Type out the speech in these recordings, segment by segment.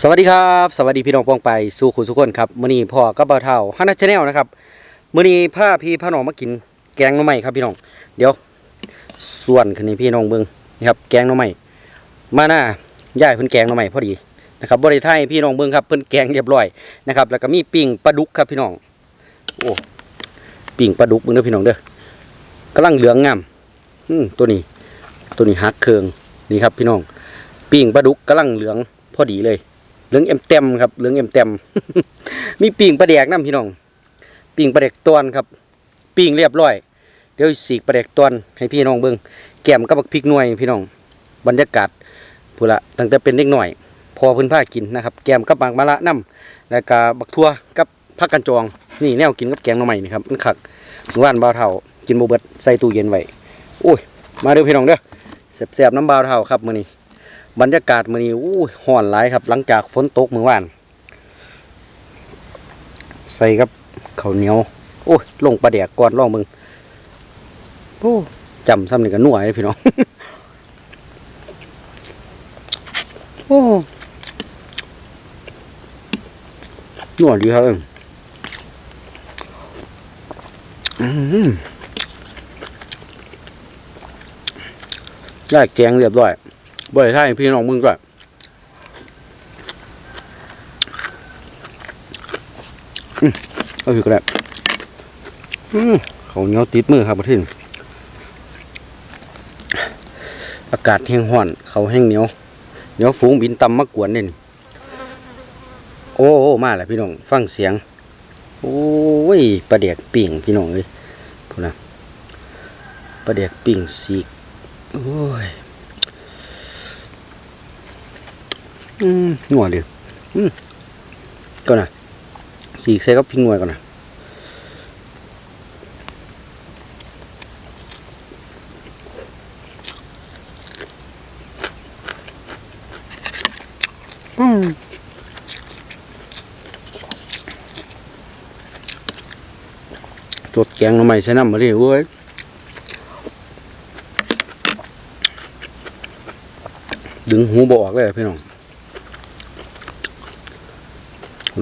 สวัสดีครับสวัสดีพี่น้องปองไปสู่คุณสุกคนครับมื้อนี้พ่อกับเบาเท่าฮันนัชแนลนะครับมื้อนี้พาพี่พาน้องมากินแกงหน่อไม้ครับพี่น้องเดี๋ยวส่วนขึ้นนี้พี่น้องเบิ่งนี่ครับแกงหน่อไม้มาหน้าย่ายเพิ่นแกงหน่อไม้พอดีนะครับบ่ได้ถ่ายพี่น้องเบิ่งครับเพิ่นแกงเรียบร้อยนะครับแล้วก็มีปิ้งปลาดุกครับพี่น้องโอ้ปิ้งปลาดุกเบิ่งเด้อพี่น้องเด้อกำลังเหลืองงามอืมตัวนี้ ตัวนี้ฮักเคืองนี่ครับพี่น้องปิ้งปลาดุกกำลังเหลืองพอดีเลย เหลืองเอ็มเต็มครับเหลืองเอ็มเต็มมีปิ่งปลาแดกน้ำพี่น้องปิ่งปลาแดกตวนครับปิ่งเรียบร้อย เดี๋ยวสีกปลาแดกตวนให้พี่น้องเบิ่งแก้มกับบักพริกหน่วยพี่น้อง บรรยากาศพูละตั้งแต่เป็นเด็กหน่อย พอพื้นผ้ากินนะครับ แก้มกับบักมะละน้ำแล้วก็บักทั่วกับผักกันจองนี่แนวกินกับแกงหน่อไม้นี่ครับมันขักเมื่านบ่าวเท่ากินโบเบิดใส่ตู้เย็นไว้โอ้ยมาเด้อพี่น้องเด้อแซ่บๆน้ำบ่าวเท่าครับมื้อนี้ บรรยากาศมื้อนี้อู้ยร้อนหลายครับ หลังจากฝนตกเมื่อวาน ใส่กับข้าวเหนียว โอ้ยลงปลาแดกก่อนล่องมึงโอ้จำซ้ำนี่ก็นัวเลยพี่น้องโอ้นัวดีครับเอิ้นอืมได้แกงเรียบร้อย บ่ได้ท่าพี่น้องมึงก็อืมเอาอยู่ก็ได้อืมเขาเนียวติดมือครับประเทศอากาศแห้งห้อน เขาแห้งเหนียวเหนียวฝูงบินต่ำมากวนเนี่นี่โอ้โอ้มาแล้วพี่น้อง ฟังเสียง โอ้ยปลาเดียกปิ่งพี่น้องเลยพูดนะปลาเดียกปิ่งสีโอ้ย อืมงัวดิอืมก่อนนะสีกใส่กับพิงงัวก่อนนะอืมตดแกงทำไมใช้น้ำมาดิเว้ยดึงหูบออกเลยพี่น้อง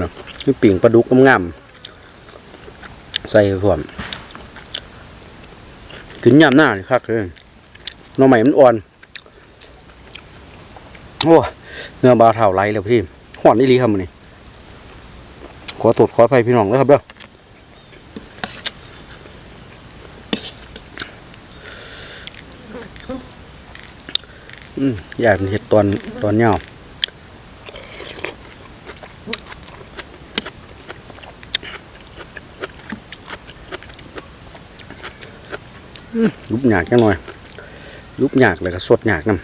นี่ปิ่งปลาดุกงามๆใส่พร้อมขึ้นยามหน้านี่คักเลยน้อใหม่มันอ่อน โอ้เนื้อบาเท่าไรแล้วพี่หอนนี่ลีครับมันนี่ขอตรวจขออภัยพี่น้องแล้วครับเด้ออืมอยากเห็ดตอนตอนเงา ยุบหยากจังหน่อยยุบหยากเลยก็สดหยากนำ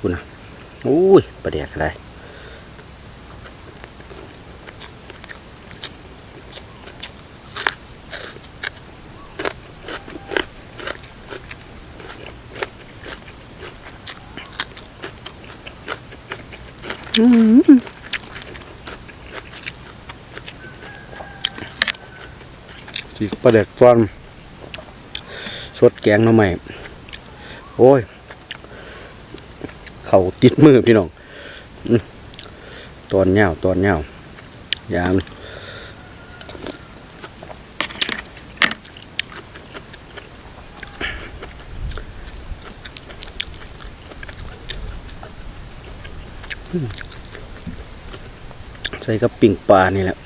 คุณนะอุ้ยประเดี๋ยวอะไร สีประเดี๋ยวตอนสดแกงน่อใหม่ โอ้ย เขาติดมือพี่น้องตอนเงาวตอนเงาวยาม ส่กับปิ่งปลานี่แหละ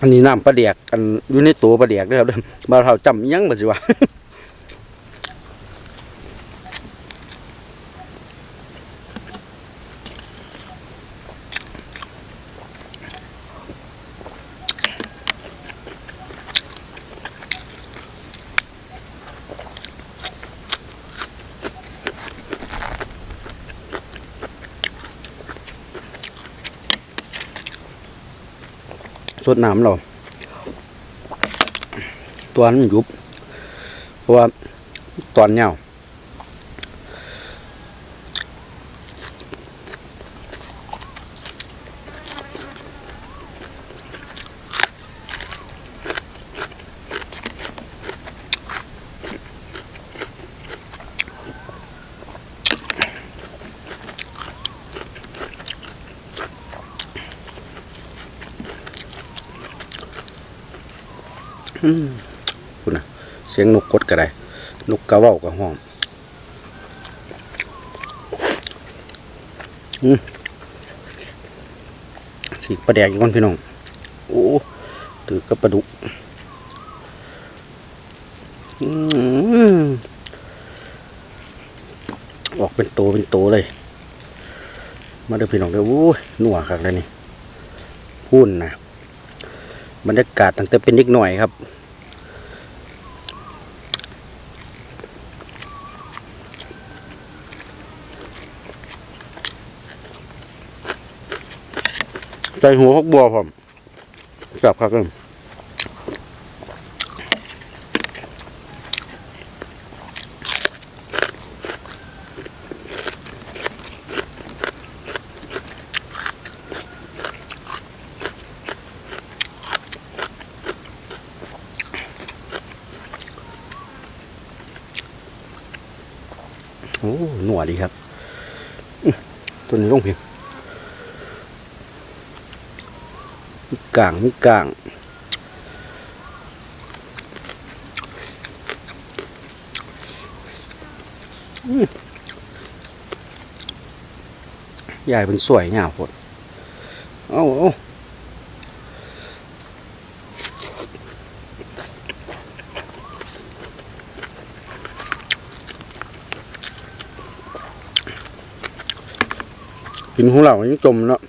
อันนี้น้ำปลาเดียกอันอยู่ในตัวปลาเดียกเด้อครับเด้อบ่าวเท่าจำยังบ่สิวะ ดน้ำเราตัวนั้นยุบเพราะว่าตอนเงา คุณนะเสียงนกกดก็ได้นกกระเว้าก็ห้องอืมสีประแดกอีกคนพี่น้อง โอ้ถือกับปลาดุกอืมออกเป็นโตเป็นโตเลย มาเด้อพี่น้องเด้อโอ้ยหนัวคักเลยนี่ พุ่นนะ บรรยากาศตั้งแต่เป็นนิดหน่อยครับ ใจหัวพกบัวผมจับครับเพื่อน หนวดดีครับ ตัวนี้ลงเพียงมีกลางมีกลางอืมยายเป็นสวยงามพดเอาเอา กินของเรายังจมเนาะ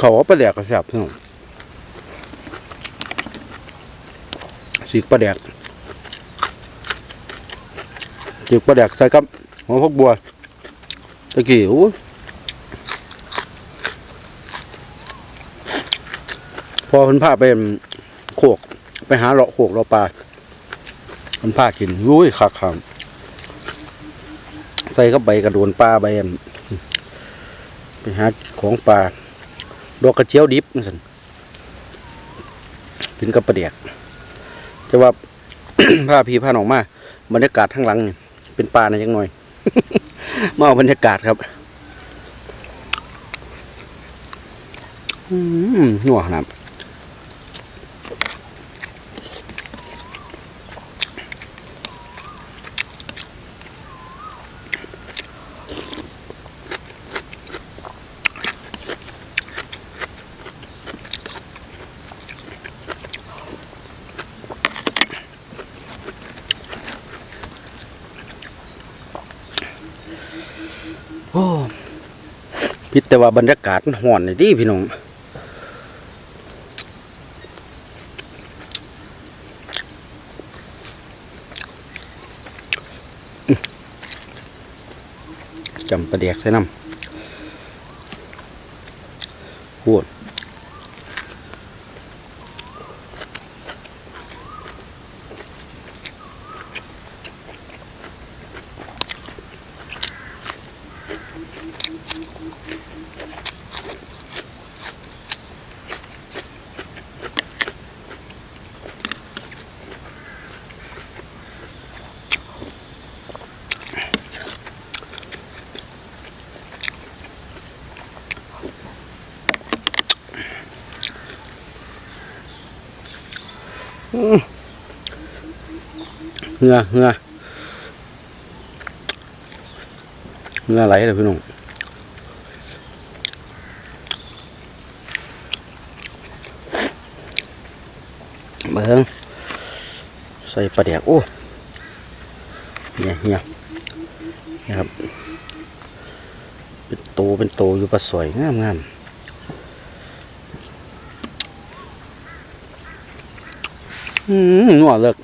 เขาว่าปลาแดกกระแสบพี่น้องสีปลาแดกสีปลาแดกใส่กับหัวพกบัวตะกี้โอ้พอพิ่นพาไปโขก ไปหาเลาะโขกเลาะปลาเพิ่นพากินยุ้ยคักครับใส่กับใบกระโดนปลาใบไปหาของปลา ดอกกระเจียวดิบนั่นสิกินกับประเดียกแต่ว่าผ้าพีผ้าหนองมาบรรยากาศทั้างหลังนี่เป็นปลานะยังหน่อยมาเอาบรรยากาศครับอืมหนัวขนาด พิดแต่ว่าบรรยากาศมันห่อนนี่ดิพี่น้องจำประเดียกใส่น้ำพูด หงือเหงือเหงือไหลเลยพี่น้องเบิ้งใส่ปลาแดกโอ้เนี่ยเนี่ยนะครับ เป็นโตเป็นโตอยู่ปลาสวยงามงามอืมนัวเลิก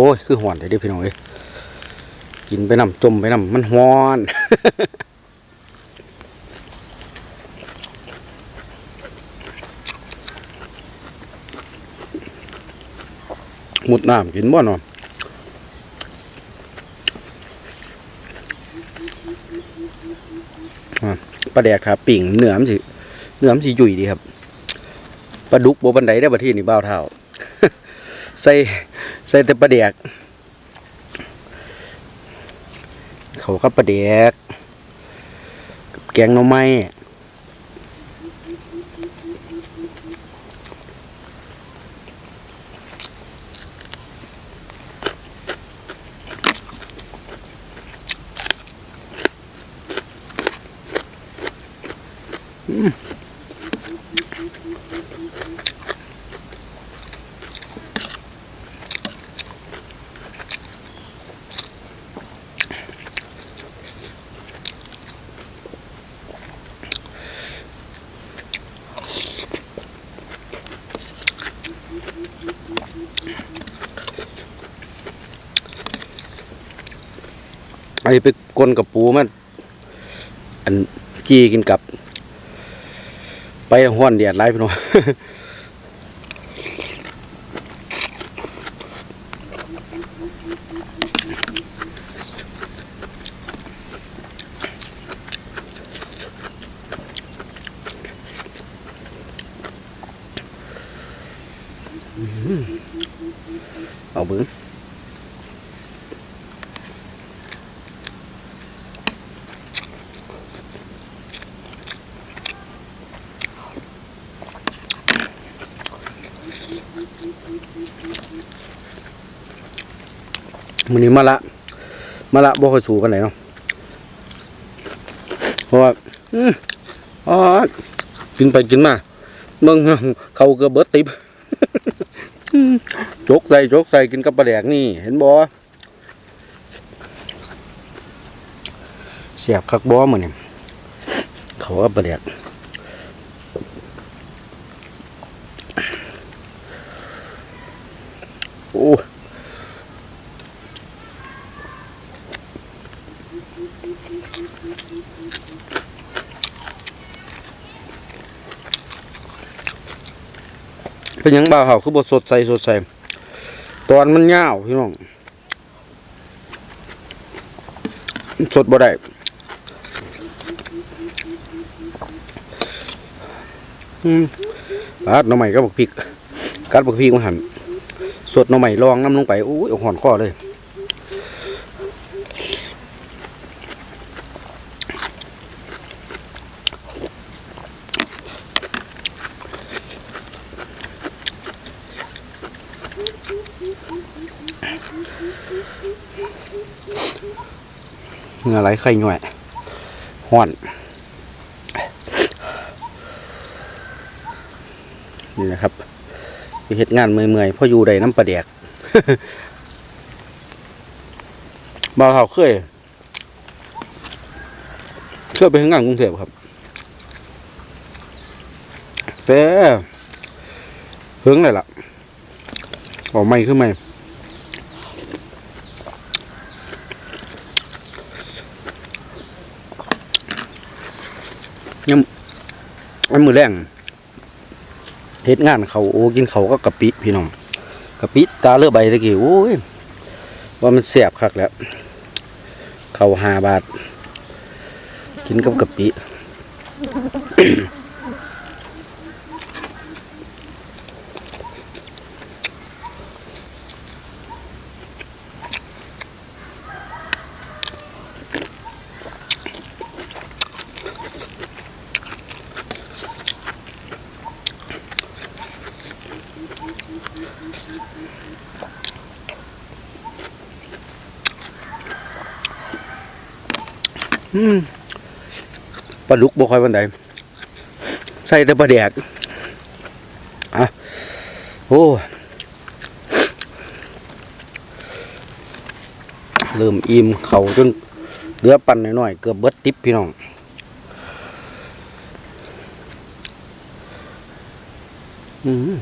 อ้ย คือหอนเลยด้พี่น้องเอ้ยกินไปนำจมไปนำมันหอนมุดน้ำกินบ่นอะปลาแดกครับปิ่งเนื้อมสิเนื้อมสิยุ่ยดีครับปลาดุกบ่บันไดได้บัดทีนี่บ่าวเท่า ใส่ ส่แต่ปลาแดกเขากับปลาแดกกับแกงหน่อไม้ ไอ้ไปกลนกับปูมันอันจีกินกับ ไปห้อนเดียดไรพี่น้อง มันนี้มาละมาละบ่ค่อยสูกันไหนเนาะเพราะว่าอืมอ๋อกินไปกินมาเบิ่งเขาก็เบิดติบอืมจกใส่จกใส่กินกับปลาแดกนี่ เห็นบ่เสียบคักบ่มื้อนี่เขากับปลาแดก เป็นยังบ่าวเฮาคือบสดใสสดใสตอนมันยาวพี่น้องสดบ่ได้อืมกัดหน่อใหม่ก็บักพริกกัดบักพริกมาหั่นสดหน่อใหม่ลองน้ำลงไปอุ้ยหอนข้อเลย งื่อไหลไข่หน่อยห้อนนี่นะครับเฮ็ดงานเมื่อยๆเพราะอยู่ใดน้ำปลาแดกบ่าวเฒ่าเคยเคยไปทำงานกรุงเทพครับแต่เฮิงเลยล่ะออกไม่ขึ้นไม่ อันมือแรงเฮ็ดงานเขาโอ้กินเขาก็กะปิพี่น้องกะปิตาเลือใบตะกี้โอ้ยว่ามันเสียบคักแล้วเขาหาบาท กินกับกะปิ ลุกบ่ค่อยวันใดใส่แต่ปลาแดกอะโอ้เริ่มอิ่มเขาจนเลือปั่นหน่อยๆเกือบเบิดติปพี่น้องอืม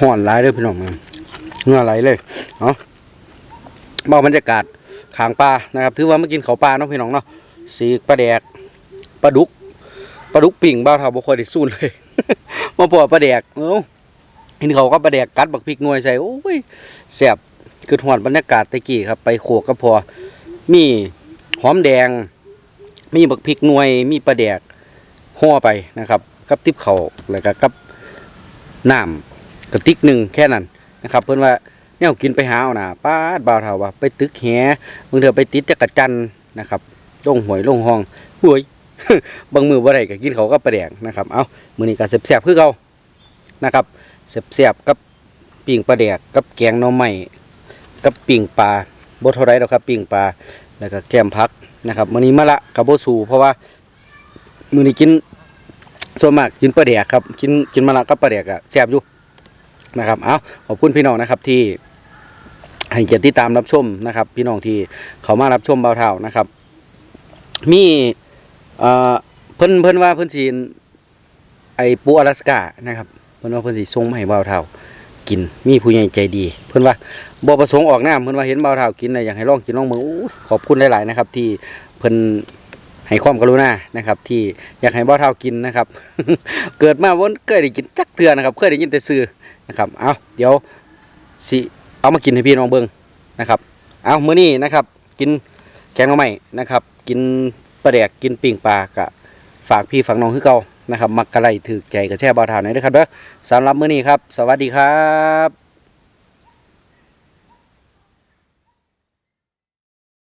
ห่อนหลายเลยพี่น้องเนื้อไหลเลยเนาะเบาบรรยากาศขางปลานะครับ ถือว่ามากินเขาปลาเนาะพี่น้องเนาะสีปลาแดกปลาดุกปลาดุกปิ่งบ้าเท่าบ่ค่อยได้สู้เลย มาปอปลาแดกเอ้าเห็นเขาก็ปลาแดกกัดบักพริกหน่วยใส่โอ้ยแซ่บคือหอนบรรยากาศตะกี้ครับ ไปโขกก็พอ มีหอมแดง มีบักพริกหน่วย มีปลาแดกห่อไปนะครับ กับติ๊บเขาแล้วก็กับน้ำกระติกหนึ่งแค่นั้นนะครับ เพื่อนว่าแนวกินไปหาเอานะป้าดบ่าวเท่าว่าไปตึกแหบางเถอไปติดจักรจันนะครับลงหวยลงห้องหวยบางมือบ่ได้ก็กินเขาก็ปลาแดกนะครับ เอามือนี้ก็แซ่บๆคือเก่านะครับแซ่บๆกับปิ้งปลาแดกกับแกงน่อไม้กับปิ้งปลาบ่เท่าไรดอกครับปิ้งปลาแล้วก็แกมพักนะครับมือนี้มะละกับโบสูเพราะว่ามือนี้กิน ส่วนมากกินปลาแดกครับกินกินมะละกับปลาแดกอะแซ่บอยู่นะครับเอาขอบคุณพี่น้องนะครับที่ให้เกียรติติดตามรับชมนะครับ พี่น้องที่เขามารับชมเบาเท่านะครับ มีเอ่อเพิ่นเพิ่นว่าเพิ่นสิไอปูอลาสกานะครับเพิ่นว่าเพิ่นสิส่งมาให้เบาเท่ากินมีผู้ใหญ่ใจดี เพิ่นว่าบ่ประสงค์ออกหน้ำเพิ่นว่าเห็นเบาเท่ากินน่ะอยากให้ลองกินลองเบิ่งอู้ขอบคุณหลาย ๆ นะครับ ที่เพิ่น ให้ความกรุณานะครับ ที่อยากให้เบาเท่ากินนะครับ เกิดมาบ่เคยได้กินจักเทือนะครับ เคยได้ยินแต่ชื่อนะครับเอาเดี๋ยวสิเอามากินให้พี่น้องเบิ่งนะครับ เอามื้อนี้นะครับ กินแกงหน่อไม้นะครับ กินปลาแดกกินปิ่งปลากะฝากพี่ฝากน้องคือเก่านะครับ มักกะไรถือใจกับแช่บ่าวทาหน่อยนะครับเด้อสำหรับมื้อนี้ครับ สวัสดีครับ